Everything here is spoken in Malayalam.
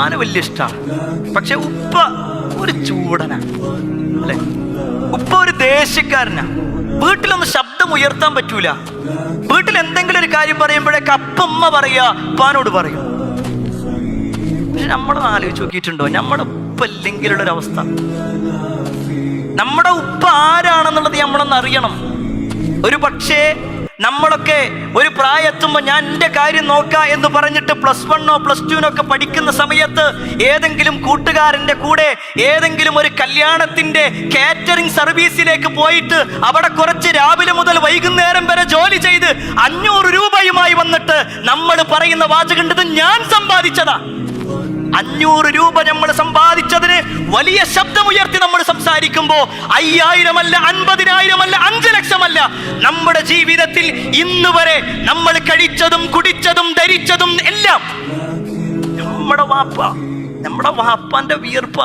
ഉമ്മാനെ വലിയ ഇഷ്ടമാണ് പക്ഷെ ഉപ്പ ഒരു ചൂടനാ അല്ലെ? ഉപ്പ ഒരു ദേഷ്യക്കാരനാ. വീട്ടിലൊന്ന് ശബ്ദം ഉയർത്താൻ പറ്റൂല. വീട്ടിൽ എന്തെങ്കിലും ഒരു കാര്യം പറയുമ്പോഴേക്ക് അപ്പമ്മ പറയുക ഉപ്പാനോട് പറയും പക്ഷെ നമ്മളൊന്ന് ആലോചിച്ച് നോക്കിയിട്ടുണ്ടോ? നമ്മുടെ ഉപ്പ ഇല്ലെങ്കിലുള്ളൊരവസ്ഥ നമ്മുടെ ഉപ്പ ആരാണെന്നുള്ളത് നമ്മളൊന്ന് അറിയണം. ഒരു പക്ഷേ നമ്മളൊക്കെ ഒരു പ്രായത്തുമ്പോൾ ഞാൻ എന്റെ കാര്യം നോക്കാം എന്ന് പറഞ്ഞിട്ട് പ്ലസ് വണ്ണോ പ്ലസ് ടുവിനോ ഒക്കെ പഠിക്കുന്ന സമയത്ത് ഏതെങ്കിലും കൂട്ടുകാരന്റെ കൂടെ ഏതെങ്കിലും ഒരു കല്യാണത്തിന്റെ കാറ്ററിംഗ് സർവീസിലേക്ക് പോയിട്ട് അവിടെ കുറച്ച് രാവിലെ മുതൽ വൈകുന്നേരം വരെ ജോലി ചെയ്ത് അഞ്ഞൂറ് രൂപയുമായി വന്നിട്ട് നമ്മൾ പറയുന്ന വാചകണ്ടത് ഞാൻ സമ്പാദിച്ചതാ. അഞ്ഞൂറ് രൂപ നമ്മൾ സമ്പാദിച്ചതിന് വലിയ ശബ്ദമുയർത്തി നമ്മൾ സംസാരിക്കുമ്പോ അയ്യായിരമല്ല അൻപതിനായിരമല്ല നമ്മുടെ ജീവിതത്തിൽ ഇന്ന് വരെ നമ്മൾ കഴിച്ചതും കുടിച്ചതും ധരിച്ചതും എല്ലാം നമ്മുടെ വാപ്പ നമ്മുടെ വാപ്പാന്റെ വിയർപ്പ.